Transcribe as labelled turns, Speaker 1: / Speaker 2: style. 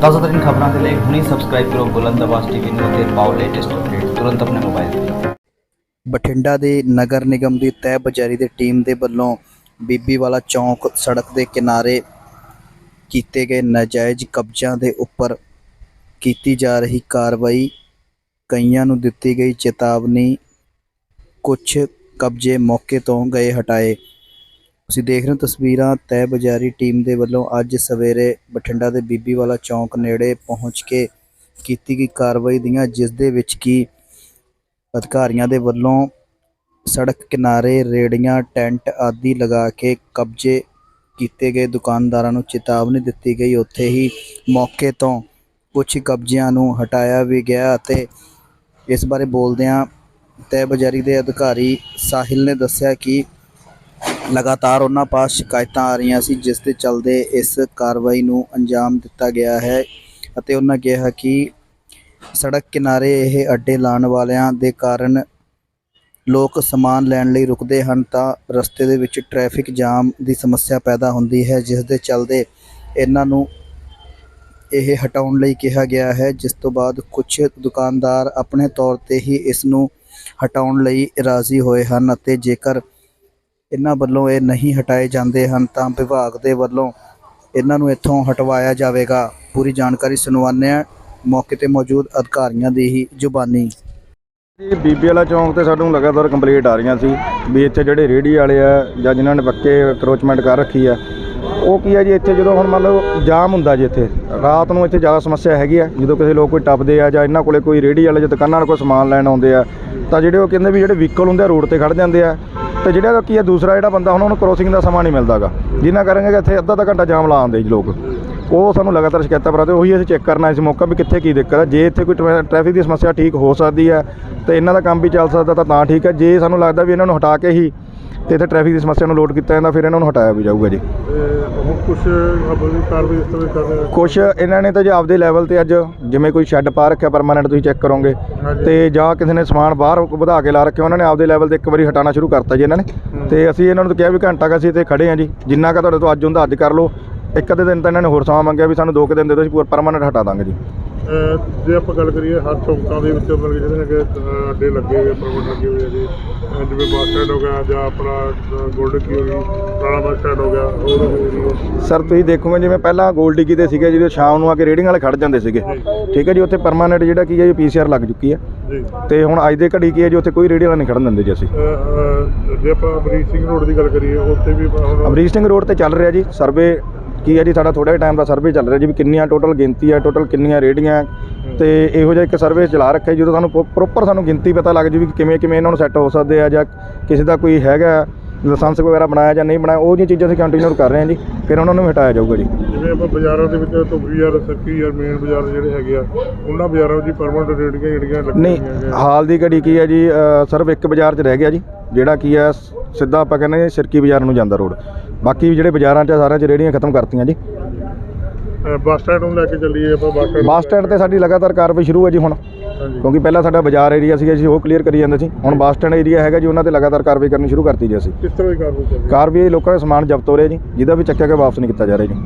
Speaker 1: ਤਾਜ਼ਾ ਖਬਰਾਂ ਦੇ ਲਈ ਹੁਣੇ ਸਬਸਕ੍ਰਾਈਬ ਕਰੋ ਬੁਲੰਦ ਆਵਾਜ਼ ਟੀਵੀ ਨੂੰ ਅਤੇ ਪਾਓ ਲੇਟੈਸਟ ਅਪਡੇਟ ਤੁਰੰਤ ਆਪਣੇ ਮੋਬਾਈਲ ਤੇ।
Speaker 2: ਬਠਿੰਡਾ ਦੇ ਨਗਰ ਨਿਗਮ ਦੀ ਤਹਿ ਬਜਾਰੀ ਦੀ ਟੀਮ ਦੇ ਵੱਲੋਂ ਬੀਬੀਵਾਲਾ ਚੌਂਕ ਸੜਕ ਦੇ ਕਿਨਾਰੇ ਕੀਤੇ ਗਏ ਨਾਜਾਇਜ਼ ਕਬਜ਼ਿਆਂ ਦੇ ਉੱਪਰ ਕੀਤੀ ਜਾ ਰਹੀ ਕਾਰਵਾਈ। ਕਈਆਂ ਨੂੰ ਦਿੱਤੀ ਗਈ ਚੇਤਾਵਨੀ ਕੁਝ ਕਬਜ਼ੇ ਮੌਕੇ ਤੋਂ ਗਏ ਹਟਾਏ। ਤੁਸੀਂ ਦੇਖ ਰਹੇ ਹੋ ਤਸਵੀਰਾਂ ਤਹਿ ਬਜਾਰੀ ਟੀਮ ਦੇ ਵੱਲੋਂ ਅੱਜ ਸਵੇਰੇ ਬਠਿੰਡਾ ਦੇ ਬੀਬੀਵਾਲਾ ਚੌਂਕ ਨੇੜੇ ਪਹੁੰਚ ਕੇ ਕੀਤੀ ਗਈ ਕਾਰਵਾਈ ਦੀਆਂ, ਜਿਸ ਦੇ ਵਿੱਚ ਕੀ ਅਧਿਕਾਰੀਆਂ ਦੇ ਵੱਲੋਂ ਸੜਕ ਕਿਨਾਰੇ ਰੇੜੀਆਂ, ਟੈਂਟ ਆਦਿ ਲਗਾ ਕੇ ਕਬਜ਼ੇ ਕੀਤੇ ਗਏ। ਦੁਕਾਨਦਾਰਾਂ ਨੂੰ ਚੇਤਾਵਨੀ ਦਿੱਤੀ ਗਈ। ਉੱਥੇ ਹੀ ਮੌਕੇ ਤੋਂ ਕੁਝ ਕਬਜ਼ਿਆਂ ਨੂੰ ਹਟਾਇਆ ਵੀ ਗਿਆ ਅਤੇ ਇਸ ਬਾਰੇ ਬੋਲਦਿਆਂ ਤਹਿ ਬਜਾਰੀ ਦੇ ਅਧਿਕਾਰੀ ਸਾਹਿਲ ਨੇ ਦੱਸਿਆ ਕਿ ਲਗਾਤਾਰ ਉਹਨਾਂ ਪਾਸ ਸ਼ਿਕਾਇਤਾਂ ਆ ਰਹੀਆਂ ਸੀ, ਜਿਸ ਦੇ ਚੱਲਦੇ ਇਸ ਕਾਰਵਾਈ ਨੂੰ ਅੰਜਾਮ ਦਿੱਤਾ ਗਿਆ ਹੈ ਅਤੇ ਉਹਨਾਂ ਕਿਹਾ ਕਿ ਸੜਕ ਕਿਨਾਰੇ ਇਹ ਅੱਡੇ ਲਾਉਣ ਵਾਲਿਆਂ ਦੇ ਕਾਰਨ ਲੋਕ ਸਮਾਨ ਲੈਣ ਲਈ ਰੁਕਦੇ ਹਨ ਤਾਂ ਰਸਤੇ ਦੇ ਵਿੱਚ ਟ੍ਰੈਫਿਕ ਜਾਮ ਦੀ ਸਮੱਸਿਆ ਪੈਦਾ ਹੁੰਦੀ ਹੈ, ਜਿਸ ਦੇ ਚੱਲਦੇ ਇਹਨਾਂ ਨੂੰ ਇਹ ਹਟਾਉਣ ਲਈ ਕਿਹਾ ਗਿਆ ਹੈ। ਜਿਸ ਤੋਂ ਬਾਅਦ ਕੁਝ ਦੁਕਾਨਦਾਰ ਆਪਣੇ ਤੌਰ ਤੇ ਹੀ ਇਸ ਨੂੰ ਹਟਾਉਣ ਲਈ ਰਾਜ਼ੀ ਹੋਏ ਹਨ ਅਤੇ ਜੇਕਰ ਇਹਨਾਂ ਵੱਲੋਂ ਇਹ ਨਹੀਂ ਹਟਾਏ ਜਾਂਦੇ ਹਨ ਤਾਂ ਵਿਭਾਗ ਦੇ ਵੱਲੋਂ ਇਹਨਾਂ ਨੂੰ ਇੱਥੋਂ ਹਟਵਾਇਆ ਜਾਵੇਗਾ। ਪੂਰੀ ਜਾਣਕਾਰੀ ਸੁਣਵਾਉਂਦੇ ਹਾਂ। ਮੌਕੇ ਤੇ ਮੌਜੂਦ ਅਧਿਕਾਰੀਆਂ ਦੀ ਹੀ ਜ਼ੁਬਾਨੀ।
Speaker 3: ਜੀ ਬੀਬੀ ਵਾਲਾ ਚੌਂਕ ਤੇ ਸਾਨੂੰ ਲਗਾਤਾਰ ਕੰਪਲੀਟ ਆ ਰਹੀਆਂ ਸੀ ਵੀ ਇੱਥੇ ਜਿਹੜੇ ਰੇਹੜੀ ਵਾਲੇ ਆ ਜਾਂ ਜਿਨ੍ਹਾਂ ਨੇ ਪੱਕੇ ਕਰੋਚਮੈਂਟ ਕਰ ਰੱਖੀ ਆ, ਉਹ ਕੀ ਆ ਜੀ ਇੱਥੇ ਜਦੋਂ ਹੁਣ ਮਤਲਬ ਜਾਮ ਹੁੰਦਾ ਜੀ ਇੱਥੇ, ਰਾਤ ਨੂੰ ਇੱਥੇ ਜ਼ਿਆਦਾ ਸਮੱਸਿਆ ਹੈਗੀ ਆ, ਜਦੋਂ ਕਿਸੇ ਲੋਕ ਕੋਈ ਟੱਪਦੇ ਆ ਜਾਂ ਇਹਨਾਂ ਕੋਲੇ ਕੋਈ ਰੇਹੜੀ ਵਾਲੇ ਜਾਂ ਦੁਕਾਨਾਂ ਨਾਲ ਕੋਈ ਸਮਾਨ ਲੈਣ ਆਉਂਦੇ ਆ, ਤਾਂ ਜਿਹੜੇ ਉਹ ਕਹਿੰਦੇ ਵੀ ਜਿਹੜੇ ਵਹੀਕਲ ਹੁੰਦੇ ਆ ਰੋਡ ਤੇ ਖੜ ਜਾਂਦੇ ਆ ਤੇ ਜਿਹੜਾ ਕੀ ਹੈ, ਦੂਸਰਾ ਜਿਹੜਾ ਬੰਦਾ ਹੁਣ ਉਹਨੂੰ ਕ੍ਰੋਸਿੰਗ ਦਾ ਸਮਾਂ ਨਹੀਂ ਮਿਲਦਾਗਾ। ਜਿੰਨਾ ਕਰਾਂਗੇ ਇੱਥੇ ਅੱਧਾ ਅੱਧਾ ਘੰਟਾ ਜਾਮ ਲਾ ਆਉਂਦੇ ਜੀ ਲੋਕ। ਉਹ ਸਾਨੂੰ ਲਗਾਤਾਰ ਸ਼ਿਕਾਇਤਾਂ ਪ੍ਰਾਪਤ ਉਹੀ ਅਸੀਂ ਚੈੱਕ ਕਰਨਾ ਇਸ ਮੌਕਾ ਵੀ ਕਿੱਥੇ ਕੀ ਦਿੱਕਤ ਹੈ। ਜੇ ਇੱਥੇ ਕੋਈ ਟਰੈ- ਟ੍ਰੈਫਿਕ ਦੀ ਸਮੱਸਿਆ ਠੀਕ ਹੋ ਸਕਦੀ ਹੈ ਤੇ ਇਹਨਾਂ ਦਾ ਕੰਮ ਵੀ ਚੱਲ ਸਕਦਾ ਤਾਂ ਤਾਂ ਠੀਕ ਹੈ। ਜੇ ਸਾਨੂੰ ਲੱਗਦਾ ਵੀ ਇਹਨਾਂ ਨੂੰ ਹਟਾ ਕੇ ਹੀ ਤੇ ਇੱਥੇ ਟ੍ਰੈਫਿਕ ਦੀ ਸਮੱਸਿਆ ਨੂੰ ਲੋਡ ਕੀਤਾ ਜਾਂਦਾ ਫਿਰ ਇਹਨਾਂ ਨੂੰ ਹਟਾਇਆ ਵੀ ਜਾਊਗਾ ਜੀ।
Speaker 4: ਹੁਣ ਕੁਝ ਆਪਣੀ ਕਾਰਵਾਈ ਇਸ ਤਰ੍ਹਾਂ ਕਰ ਰਹੇ
Speaker 3: ਕੁਛ ਇਹਨਾਂ ਨੇ ਤਾਂ ਜੀ ਆਪਦੇ ਲੈਵਲ ਤੇ ਅੱਜ ਜਿਵੇਂ ਕੋਈ ਸ਼ੈੱਡ ਪਾ ਰੱਖਿਆ ਪਰਮਾਨੈਂਟ ਤੁਸੀਂ ਚੈੱਕ ਕਰੋਗੇ। ਤੇ ਜਾਂ ਕਿਸੇ ਨੇ ਸਮਾਨ ਬਾਹਰ ਵਧਾ ਕੇ ਲਾ ਰੱਖਿਆ ਉਹਨਾਂ ਨੇ ਆਪਦੇ ਲੈਵਲ ਤੇ ਇੱਕ ਵਾਰੀ ਹਟਾਉਣਾ ਸ਼ੁਰੂ ਕਰਤਾ ਜੀ ਇਹਨਾਂ ਨੇ। ਤੇ ਅਸੀਂ ਇਹਨਾਂ ਨੂੰ ਕਿਹਾ ਵੀ ਘੰਟਾ ਕੁ ਅਸੀਂ ਇੱਥੇ ਖੜੇ ਹਾਂ ਜੀ ਜਿੰਨਾ ਕੁ ਤੁਹਾਡੇ ਤੋਂ ਅੱਜ ਹੁੰਦਾ ਅੱਜ ਕਰ ਲਓ। ਇੱਕ ਅੱਧੇ ਦਿਨ ਤਾਂ ਇਹਨਾਂ ਨੇ ਹੋਰ ਸਮਾਂ ਮੰਗਿਆ ਵੀ ਸਾਨੂੰ ਦੋ ਕੁ ਦਿਨ ਦੇ ਦਿਓ ਅਸੀਂ ਪਰਮਾਨੈਂਟ ਹਟਾ ਦਾਂਗੇ ਜੀ।
Speaker 4: ਜੇ ਆਪਾਂ ਗੱਲ ਕਰੀਏ ਹਰ ਚੌਂਕਾਂ ਦੇ ਵਿੱਚ ਮਤਲਬ ਜਿਹੜੇ ਹੈਗੇ ਅੱਡੇ ਲੱਗੇ ਹੋਏ ਪ੍ਰਮੋਟ ਲੱਗੇ ਹੋਏ ਜੀ। ਜਿਵੇਂ ਬੱਸ ਸਟੈਂਡ ਹੋ ਗਿਆ ਜਾਂ ਆਪਣਾ ਗੋਲਡ ਕੀ ਹੋ ਗਈ ਪੁਰਾਣਾ ਬੱਸ ਸਟੈਂਡ ਹੋ ਗਿਆ ਉਹ ਹੋ
Speaker 3: ਸਰ ਤੁਸੀਂ ਦੇਖੋਗੇ ਜਿਵੇਂ ਪਹਿਲਾਂ ਗੋਲ ਡਿੱਗੀ ਤੇ ਸੀਗੇ ਜਿਹੜੇ ਸ਼ਾਮ ਨੂੰ ਆ ਕੇ ਰੇਡਿੰਗ ਵਾਲੇ ਖੜ ਜਾਂਦੇ ਸੀਗੇ। ਠੀਕ ਹੈ ਜੀ ਉੱਥੇ ਪਰਮਾਨੈਂਟ ਜਿਹੜਾ ਕੀ ਹੈ ਜੀ ਪੀਸੀਆਰ ਲੱਗ ਚੁੱਕੀ ਹੈ। ਤੇ ਹੁਣ ਅੱਜ ਦੇ ਘੜੀ ਕੀ ਹੈ ਜੀ ਉੱਥੇ ਕੋਈ ਰੇੜੀ ਵਾਲਾ ਨਹੀਂ ਖੜਨ ਦਿੰਦੇ ਜੀ ਅਸੀਂ।
Speaker 4: ਜੇ ਆਪਾਂ ਅਮਰੀਕ ਸਿੰਘ ਰੋਡ ਦੀ ਗੱਲ ਕਰੀਏ ਉੱਥੇ ਵੀ ਹੁਣ
Speaker 3: ਅਮਰੀਕ ਸਿੰਘ ਰੋਡ ਤੇ ਚੱਲ ਰਿਹਾ ਜੀ ਸਰਵੇ ਕੀ ਹੈ ਜੀ ਸਾਡਾ ਥੋੜਾ ਟਾਈਮ ਦਾ ਸਰਵੇ ਚੱਲ ਰਿਹਾ ਜੀ ਵੀ ਕਿੰਨੀਆਂ ਟੋਟਲ ਗਿਣਤੀ ਹੈ ਟੋਟਲ ਕਿੰਨੀਆਂ ਰੇੜੀਆਂ ਤੇ ਇਹੋ ਜਿਹਾ ਇੱਕ ਸਰਵੇ ਚਲਾ ਰੱਖਿਆ ਜੀ, ਜਦੋਂ ਸਾਨੂੰ ਪ੍ਰੋਪਰ ਸਾਨੂੰ ਗਿਣਤੀ ਪਤਾ ਲੱਗ ਜੂ ਵੀ ਕਿਵੇਂ ਕਿਵੇਂ ਇਹਨਾਂ ਨੂੰ ਸੈੱਟ ਹੋ ਸਕਦੇ ਆ ਜਾਂ ਕਿਸੇ ਦਾ ਕੋਈ ਹੈਗਾ ਲਾਇਸੈਂਸ ਵਗੈਰਾ ਬਣਾਇਆ ਜਾਂ ਨਹੀਂ ਬਣਾਇਆ ਉਹ ਜਿਹੀਆਂ ਚੀਜ਼ਾਂ ਅਸੀਂ ਕੰਟੀਨਿਊ ਕਰ ਰਹੇ ਹਾਂ ਜੀ ਫਿਰ ਉਹਨਾਂ ਨੂੰ ਹਟਾਇਆ ਜਾਊਗਾ ਜੀ।
Speaker 4: ਜਿਵੇਂ ਆਪਾਂ ਬਾਜ਼ਾਰਾਂ ਦੇ ਵਿੱਚ ਧੁੱਬੀ ਯਾਰ ਸੱਕੀ ਯਾਰ ਮੇਨ ਬਾਜ਼ਾਰ ਜਿਹੜੇ ਹੈਗੇ ਆ ਉਹਨਾਂ ਬਾਜ਼ਾਰਾਂ ਵਿੱਚ ਪਰਮਨੈਂਟ ਰੇੜੀਆਂ ਜਿਹੜੀਆਂ ਲੱਗੀਆਂ
Speaker 3: ਨਹੀਂ ਹਾਲ ਦੀ ਘੜੀ ਕੀ ਹੈ ਜੀ ਸਿਰਫ ਇੱਕ ਬਾਜ਼ਾਰ 'ਚ ਰਹਿ ਗਿਆ ਜੀ ਜਿਹੜਾ ਕੀ ਹੈ ਸਿੱਧਾ ਆਪਾਂ ਕਹਿੰਦੇ ਸਿਰਕੀ ਬਾਜ਼ਾਰ ਨੂੰ ਜਾਂਦਾ ਰੋਡ। ਬਾਕੀ ਜਿਹੜੇ ਬਾਜ਼ਾਰਾਂ 'ਚ ਆ, ਸਾਰਿਆਂ 'ਚ ਰੇੜੀਆਂ ਖਤਮ ਕਰਤੀਆਂ ਜੀ।
Speaker 4: ਅਹ ਬੱਸ ਸਟੈਂਡ ਨੂੰ ਲੈ ਕੇ ਚੱਲੀਏ ਆਪਾਂ ਬੱਸ ਸਟੈਂਡ
Speaker 3: ਬੱਸ ਸਟੈਂਡ ਤੇ ਸਾਡੀ ਲਗਾਤਾਰ ਕਾਰਵਾਈ ਸ਼ੁਰੂ ਹੈ ਜੀ ਹੁਣ।
Speaker 4: ਹਾਂਜੀ।
Speaker 3: ਕਿਉਂਕਿ ਪਹਿਲਾਂ ਸਾਡਾ ਬਾਜ਼ਾਰ ਏਰੀਆ ਸੀਗਾ ਜੀ ਉਹ ਕਲੀਅਰ ਕਰੀ ਜਾਂਦੇ ਸੀ। ਹੁਣ ਬੱਸ ਸਟੈਂਡ ਏਰੀਆ ਹੈਗਾ ਜੀ ਉਹਨਾਂ ਤੇ ਲਗਾਤਾਰ ਕਾਰਵਾਈ ਕਰਨੀ ਸ਼ੁਰੂ ਕਰਤੀ ਜੀ ਅਸੀਂ।
Speaker 4: ਕਿਸ ਤਰ੍ਹਾਂ ਦੀ ਕਾਰਵਾਈ ਚੱਲ ਰਹੀ ਹੈ?
Speaker 3: ਕਾਰਵਾਈ ਲੋਕਾਂ ਦਾ ਸਮਾਨ ਜ਼ਬਤ ਹੋ ਰਿਹਾ ਜੀ ਜਿਹਦਾ ਵੀ ਚੱਕਿਆ ਗਿਆ ਵਾਪਸ ਨਹੀਂ ਕੀਤਾ ਜਾ ਰਿਹਾ ਜੀ।